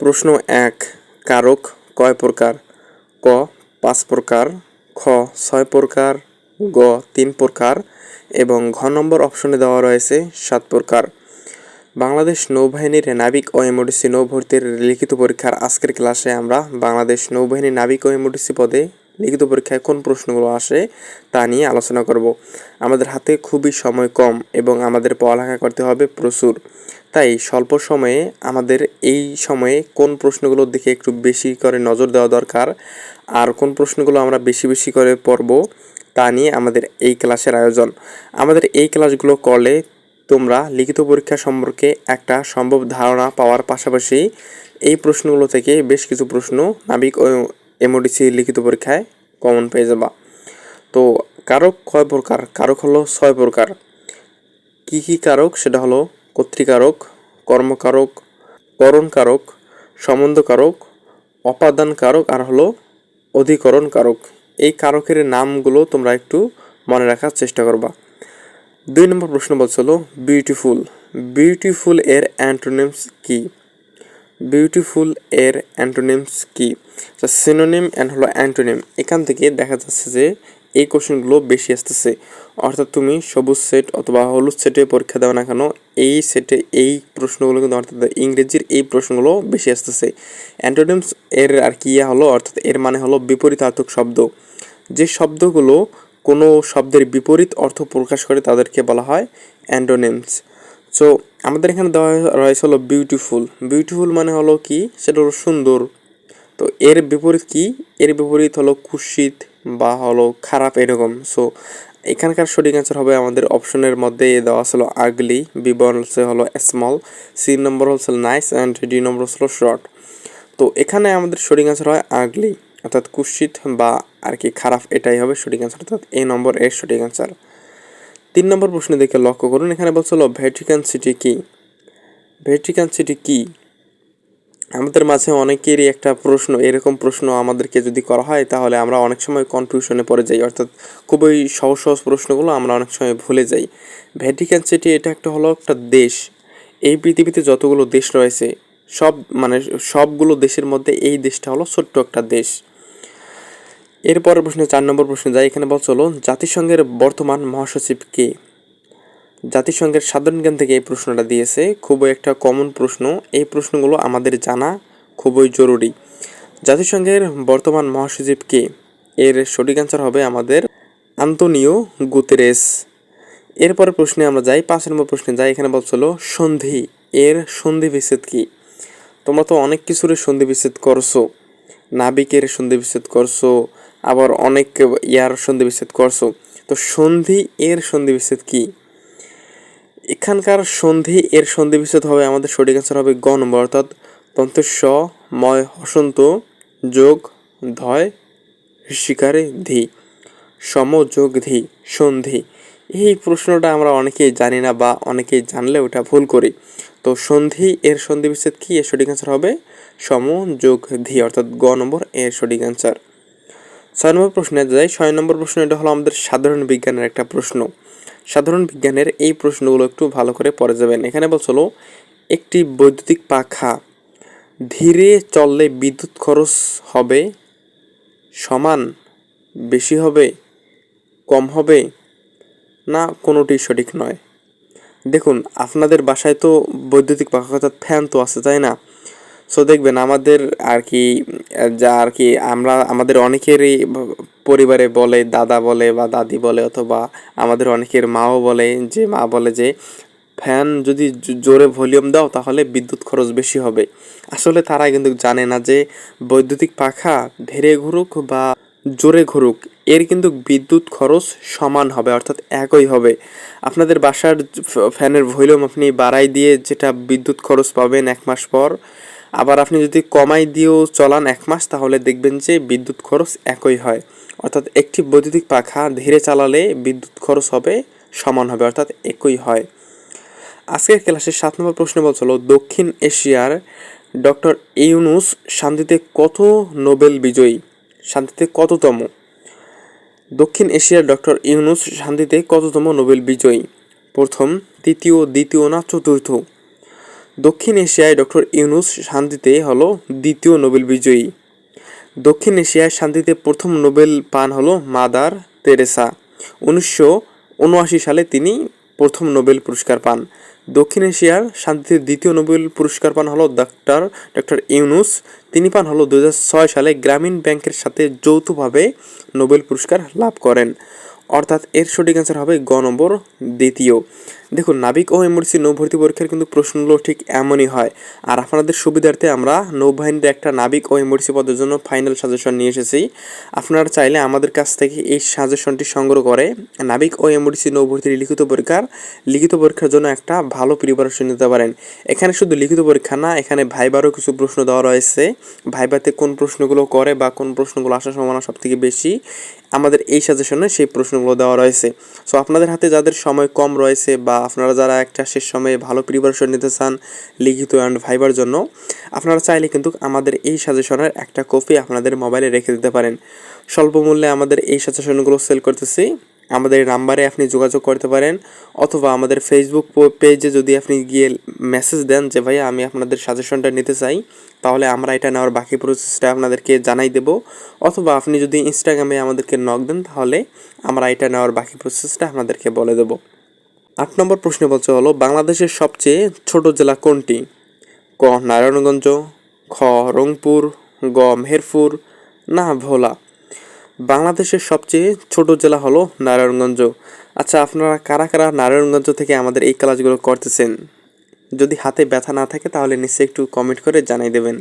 প্রশ্ন এক, কারক কয় প্রকার? ক, পাঁচ প্রকার, খ, ছয় প্রকার, গ, তিন প্রকার এবং ঘ নম্বর অপশনে দেওয়া রয়েছে সাত প্রকার। বাংলাদেশ নৌবাহিনীর নাবিক ও এমডিসি নৌভর্তির লিখিত পরীক্ষার আজকের ক্লাসে আমরা বাংলাদেশ নৌবাহিনীর নাবিক ও এমডিসি পদে লিখিত পরীক্ষায় কোন প্রশ্নগুলো আসে তা নিয়ে আলোচনা করব। আমাদের হাতে খুবই সময় কম এবং আমাদের পড়ালেখা করতে হবে প্রচুর। তাই স্বল্প সময়ে আমাদের এই সময়ে কোন প্রশ্নগুলোর দিকে একটু বেশি করে নজর দেওয়া দরকার আর কোন প্রশ্নগুলো আমরা বেশি বেশি করে পড়ব তা নিয়ে আমাদের এই ক্লাসের আয়োজন। আমাদের এই ক্লাসগুলো করলে তোমরা লিখিত পরীক্ষা সম্পর্কে একটা সম্ভব ধারণা পাওয়ার পাশাপাশি এই প্রশ্নগুলো থেকে বেশ কিছু প্রশ্ন নাবিক এমওডিসি লিখিত পরীক্ষায় কমন পেয়ে যাবা। তো কারক কয় প্রকার? কারক হলো ছয় প্রকার। কি কি কারক? সেটা হলো কর্তৃকারক, কর্মকারক করণকারক সম্বন্ধকারক অপাদান কারক আর হলো অধিকরণ কারক। এই কারকের নামগুলো তোমরা একটু মনে রাখার চেষ্টা করবা। দুই নম্বর প্রশ্ন বলছিল বিউটিফুল বিউটিফুল এর অ্যান্টোনিমস কি? বিউটিফুল এর অ্যান্টোনিমস কি? সিনোনিম অ্যান্ড হলো অ্যান্টোনিম এখান থেকে দেখা যাচ্ছে যে এই কোশ্চেনগুলো বেশি আসতেছে। অর্থাৎ তুমি সবুজ সেট অথবা হলুদ সেটে পরীক্ষা দাও না কেন, এই সেটে এই প্রশ্নগুলো কিন্তু অর্থাৎ ইংরেজির এই প্রশ্নগুলো বেশি আসতেছে। অ্যান্টোনিমস এর আর কি হলো? অর্থাৎ এর মানে হলো বিপরীতার্থক শব্দ। যে শব্দগুলো কোনো শব্দের বিপরীত অর্থ প্রকাশ করে তাদেরকে বলা হয় অ্যান্টোনিমস সো আমাদের এখানে দেওয়া রয়েছে হলো বিউটিফুল বিউটিফুল মানে হলো কি? সেটা হলো সুন্দর। তো এর বিপরীত কি? এর বিপরীত হলো কুৎসিত বা হলো খারাপ এরকম। সো এখানকার সঠিক অ্যান্সার হবে আমাদের অপশনের মধ্যে দেওয়া ছিল আগলি বি হচ্ছে হলো স্মল সি নম্বর হচ্ছে নাইস অ্যান্ড ডি নম্বর হলো শর্ট তো এখানে আমাদের সঠিক অ্যান্সার হয় আগলি অর্থাৎ কুৎসিত বা আর কি খারাপ এটাই হবে সঠিক অ্যান্সার অর্থাৎ এ নম্বর এর সঠিক অ্যান্সার তিন নম্বর প্রশ্ন দেখে লক্ষ্য করুন, এখানে বলছিল ভ্যাটিকান সিটি কি? ভ্যাটিকান সিটি কি? আমাদের মাঝে অনেকেরই একটা প্রশ্ন, এরকম প্রশ্ন আমাদেরকে যদি করা হয়, তাহলে আমরা অনেক সময় কনফিউশনে পড়ে যাই। অর্থাৎ খুবই সহজ সহজ প্রশ্নগুলো আমরা অনেক সময় ভুলে যাই। ভ্যাটিকান সিটি এটা একটা হলো একটা দেশ। এই পৃথিবীতে যতগুলো দেশ রয়েছে, সব মানে সবগুলো দেশের মধ্যে এই দেশটা হলো ছোট্ট একটা দেশ। এরপরের প্রশ্নে, চার নম্বর প্রশ্ন, যাই এখানে বলছিল জাতিসংঘের বর্তমান মহাসচিব কে? জাতিসংঘের সাধারণ জ্ঞান থেকে এই প্রশ্নটা দিয়েছে। খুবই একটা কমন প্রশ্ন। এই প্রশ্নগুলো আমাদের জানা খুবই জরুরি। জাতিসংঘের বর্তমান মহাসচিব কে? এর সঠিক অ্যান্সার হবে আমাদের আন্তনিও গুতেরেস। এরপরের প্রশ্নে আমরা যাই। পাঁচ নম্বর প্রশ্নে যাই। এখানে বলছিল সন্ধি। এর সন্ধি বিচ্ছেদ কি? তোমরা তো অনেক কিছুর সন্ধি বিচ্ছেদ করছ। নাবিকের সন্ধি বিচ্ছেদ করছ। আবার অনেক ইয়ার সন্ধি বিচ্ছেদ করছ। তো সন্ধি এর সন্ধি বিচ্ছেদ কি? এখানকার সন্ধি এর সন্ধি বিচ্ছেদ হবে, আমাদের সঠিক অ্যান্সার হবে গ নম্বর, অর্থাৎ তন্ত্রস্ব ময় হসন্ত যোগ ধয় শিকারে ধি, সম যোগ ধি, সন্ধি। এই প্রশ্নটা আমরা অনেকেই জানি না বা অনেকেই জানলে ওটা ভুল করি। তো সন্ধি এর সন্ধি বিচ্ছেদ কি? এর সঠিক অ্যান্সার হবে সম যোগ ধি, অর্থাৎ গ নম্বর এর সঠিক অ্যান্সার ছয় নম্বর প্রশ্নে যাই ছয় নম্বর প্রশ্ন এটা হলো আমাদের সাধারণ বিজ্ঞানের একটা প্রশ্ন। সাধারণ বিজ্ঞানের এই প্রশ্নগুলো একটু ভালো করে পড়ে যাবেন। এখানে বলছিল একটি বৈদ্যুতিক পাখা ধীরে চললে বিদ্যুৎ খরচ হবে, সমান, বেশি হবে, কম হবে, না কোনোটি সঠিক নয়। দেখুন, আপনাদের বাসায় তো বৈদ্যুতিক পাখা অর্থাৎ ফ্যান তো আছে, তাই না? সো দেখবেন আমাদের আর কি যা আর কি আমরা, আমাদের অনেকেরই পরিবারে বলে, দাদা বলে বা দাদি বলে অথবা আমাদের অনেকের মাও বলে, যে মা বলে যে, ফ্যান যদি জোরে ভলিউম দাও তাহলে বিদ্যুৎ খরচ বেশি হবে। আসলে তারা কিন্তু জানে না যে বৈদ্যুতিক পাখা ধীরে ঘুরুক বা জোরে ঘুরুক, এর কিন্তু বিদ্যুৎ খরচ সমান হবে, অর্থাৎ একই হবে। আপনাদের বাসার ফ্যানের ভলিউম আপনি বাড়াই দিয়ে যেটা বিদ্যুৎ খরচ পাবেন এক মাস পর আবার আপনি যদি কমাই দিয়েও চলান এক মাস, তাহলে দেখবেন যে বিদ্যুৎ খরচ একই হয়। অর্থাৎ একটি বৈদ্যুতিক পাখা ধীরে চালালে বিদ্যুৎ খরচ হবে সমান হবে, অর্থাৎ একই হয়। আজকের ক্লাসের সাত নম্বর প্রশ্ন বলছিল, দক্ষিণ এশিয়ার ডক্টর ইউনুস শান্তিতে কত নোবেল বিজয়ী? শান্তিতে কততম? দক্ষিণ এশিয়ার ডক্টর ইউনুস শান্তিতে কততম নোবেল বিজয়ী? প্রথম, তৃতীয়, দ্বিতীয় না চতুর্থ? দক্ষিণ এশিয়ায় ডক্টর ইউনুস শান্তিতে হলো দ্বিতীয় নোবেল বিজয়ী। দক্ষিণ এশিয়ায় শান্তিতে প্রথম নোবেল পান হলো মাদার তেরেসা। উনিশশো উনআশি সালে তিনি প্রথম নোবেল পুরস্কার পান। দক্ষিণ এশিয়ার শান্তিতে দ্বিতীয় নোবেল পুরস্কার পান হলো ডক্টর ডক্টর ইউনুস। তিনি পান হলো দুহাজার ছয় সালে গ্রামীণ ব্যাংকের সাথে যৌথভাবে নোবেল পুরস্কার লাভ করেন। অর্থাৎ এর সঠিক অ্যান্সার হবে গ নম্বর দ্বিতীয়। দেখুন, নাবিক ও এমআরসি নৌভর্তি পরীক্ষার কিন্তু প্রশ্নগুলো ঠিক এমনই হয়। আর আপনাদের সুবিধার্থে আমরা নৌবাহিনীতে একটা নাবিক ও এমআরসি পদের জন্য ফাইনাল সাজেশন নিয়ে এসেছি। আপনারা চাইলে আমাদের কাছ থেকে এই সাজেশনটি সংগ্রহ করে নাবিক ও এমআরসি নৌভর্তির লিখিত পরীক্ষার লিখিত পরীক্ষার জন্য একটা ভালো প্রিপারেশন নিতে পারেন। এখানে শুধু লিখিত পরীক্ষা না, এখানে ভাইবারও কিছু প্রশ্ন দেওয়া রয়েছে। ভাইবাতে কোন প্রশ্নগুলো করে বা কোন প্রশ্নগুলো আসার সম্ভাবনা সব থেকে বেশি, আমাদের এই সাজেশনে সেই প্রশ্নগুলো দেওয়া রয়েছে। সো আপনাদের হাতে যাদের সময় কম রয়েছে বা আপনারা যারা একটা শেষ সময়ে ভালো প্রিপারেশন নিতে চান লিখিত অ্যান্ড ভাইবার জন্য, আপনারা চাইলে কিন্তু আমাদের এই সাজেশনের একটা কপি আপনাদের মোবাইলে রেখে দিতে পারেন। স্বল্প মূল্যে আমাদের এই সাজেশনগুলো সেল করতেছি। আমাদের নাম্বারে আপনি যোগাযোগ করতে পারেন, অথবা আমাদের ফেসবুক পেজে যদি আপনি গিয়ে মেসেজ দেন যে, ভাইয়া, আমি আপনাদের সাজেশনটা নিতে চাই তাহলে আমরা এটা নেওয়ার বাকি প্রসেসটা আপনাদেরকে জানাই দেব। অথবা আপনি যদি ইনস্টাগ্রামে আমাদেরকে নক দেন, তাহলে আমরা এটা নেওয়ার বাকি প্রসেসটা আপনাদেরকে বলে দেব। আট নম্বর প্রশ্ন বলছে হলো, বাংলাদেশের সবচেয়ে ছোট জেলা কোনটি? ক, নারায়ণগঞ্জ, খ, রংপুর, গ, মেহেরপুর, না, ভোলা। বাংলাদেশের সবচেয়ে ছোট জেলা হলো নারায়ণগঞ্জ। আচ্ছা আপনারা কারা কারা নারায়ণগঞ্জ থেকে আমাদের এই ক্লাসগুলো করতেছেন? যদি হাতে ব্যথা না থাকে তাহলে নিশ্চয়ই একটু কমেন্ট করে জানাই দেবেন।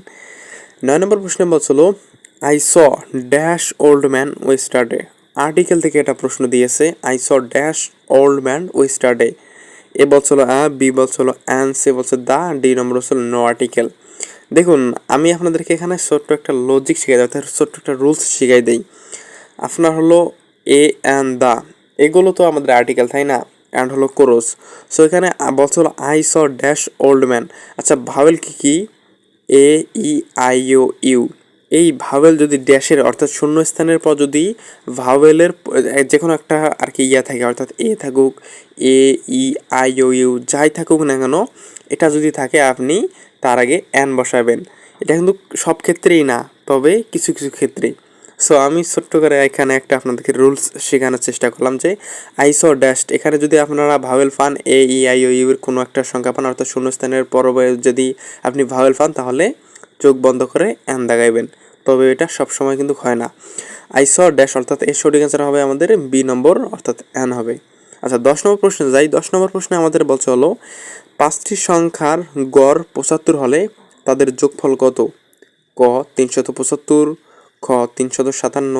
নয় নম্বর প্রশ্ন বলছিল I s dash old man yesterday article থেকে এটা প্রশ্ন দিয়েছে I s dash old man yesterday এ বলছিল আ, বি বলছিল অ্যান সে বলছে দা ডি নম্বর হচ্ছিল নো আর্টিকেল দেখুন, আমি আপনাদেরকে এখানে ছোট্ট একটা লজিক শিখাই দেয় অর্থাৎ ছোট্ট একটা রুলস শিখাই দেই। আপনার হলো এ অ্যান্ড দা এগুলো তো আমাদের আর্টিকেল তাই না? অ্যান্ড হলো কোরস সো এখানে বলছে হলো I s dash old man আচ্ছা ভাওয়েল কি কি? A E I O U এই ভাওয়েল যদি ড্যাশের, অর্থাৎ শূন্য স্থানের পর যদি ভাওয়েলের যে কোনো একটা আর কি ইয়া থাকে, অর্থাৎ এ থাকুক, এ, ই, আই, ও, ইউ, যাই থাকুক না কেন, এটা যদি থাকে আপনি, তার আগে অ্যান বসাবেন। এটা কিন্তু সব ক্ষেত্রেই না, তবে কিছু কিছু ক্ষেত্রে। সো আমি ছোট্ট করে এখানে একটা আপনাদেরকে রুলস শেখানোর চেষ্টা করলাম যে আইসো ড্যাস্ট এখানে যদি আপনারা ভাওয়েল পান, এ, ই, আই, ও ইউর কোনো একটা সংখ্যা পান, অর্থাৎ শূন্যস্থানের পরবে যদি আপনি ভাওয়েল পান, তাহলে চোখ বন্ধ করে অ্যান দাগাইবেন। তবে এটা সবসময় কিন্তু হয় না। আইসো ড্যাশ অর্থাৎ এর সঠিক অ্যান্সার হবে আমাদের বি নম্বর অর্থাৎ অ্যান হবে। আচ্ছা দশ নম্বর প্রশ্নে যাই। দশ নম্বর প্রশ্নে আমাদের বলছে হলো, পাঁচটি সংখ্যার গড় পঁচাত্তর হলে তাদের যোগফল কত? ক তিনশত পঁচাত্তর, খ তিনশত সাতান্ন,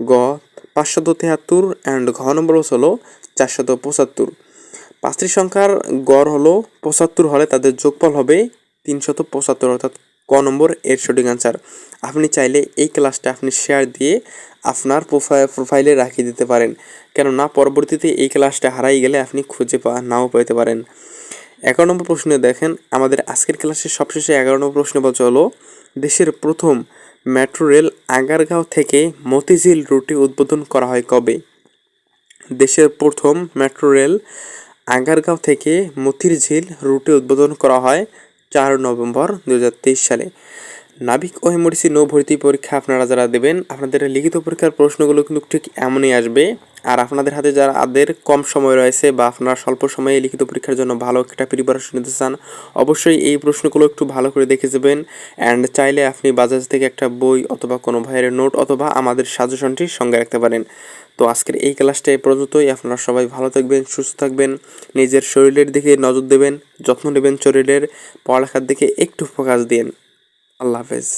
গ পাঁচশত তেহাত্তর অ্যান্ড ঘ নম্বর হলো চারশত পঁচাত্তর। পাঁচটি সংখ্যার গড় হলো পঁচাত্তর হলে তাদের যোগফল হবে তিনশত পঁচাত্তর, অর্থাৎ ক নম্বর এর সঠিক আনসার আপনি চাইলে এই ক্লাসটা আপনি শেয়ার দিয়ে আপনার প্রোফাইল প্রোফাইলে রাখিয়ে দিতে পারেন। কেননা পরবর্তীতে এই ক্লাসটা হারাই গেলে আপনি খুঁজে পা, নাও পেতে পারেন। এগারো নম্বর প্রশ্নে দেখেন, আমাদের আজকের ক্লাসের সবশেষে এগারো নম্বর প্রশ্ন বলছে হলো, দেশের প্রথম মেট্রো রেল আগারগাঁও থেকে মতিঝিল রুটে উদ্বোধন করা হয় কবে? দেশের প্রথম মেট্রো রেল আগারগাঁও থেকে মতিঝিল রুটে উদ্বোধন করা হয় চার নভেম্বর দু হাজার তেইশ সালে। নাবিক ও এমআরসি নৌ ভর্তি পরীক্ষা আপনারা যারা দেবেন, আপনাদের লিখিত পরীক্ষার প্রশ্নগুলো কিন্তু ঠিক এমনই আসবে। আর আপনাদের হাতে যারা আদের কম সময় রয়েছে বা আপনারা স্বল্প সময়ে লিখিত পরীক্ষার জন্য ভালো একটা প্রিপারেশন নিতে চান, অবশ্যই এই প্রশ্নগুলো একটু ভালো করে দেখে যাবেন। অ্যান্ড চাইলে আপনি বাজাজ থেকে একটা বই অথবা কোনো ভাইয়ের নোট অথবা আমাদের সাজেশনটি সঙ্গে রাখতে পারেন। তো আজকের এই ক্লাসটা এই পর্যন্তই। আপনারা সবাই ভালো থাকবেন, সুস্থ থাকবেন, নিজের শরীরের দিকে নজর দেবেন, যত্ন নেবেন শরীরের, পড়ালেখার দিকে একটু ফোকাস দিন আল্লাহ হাফেজ।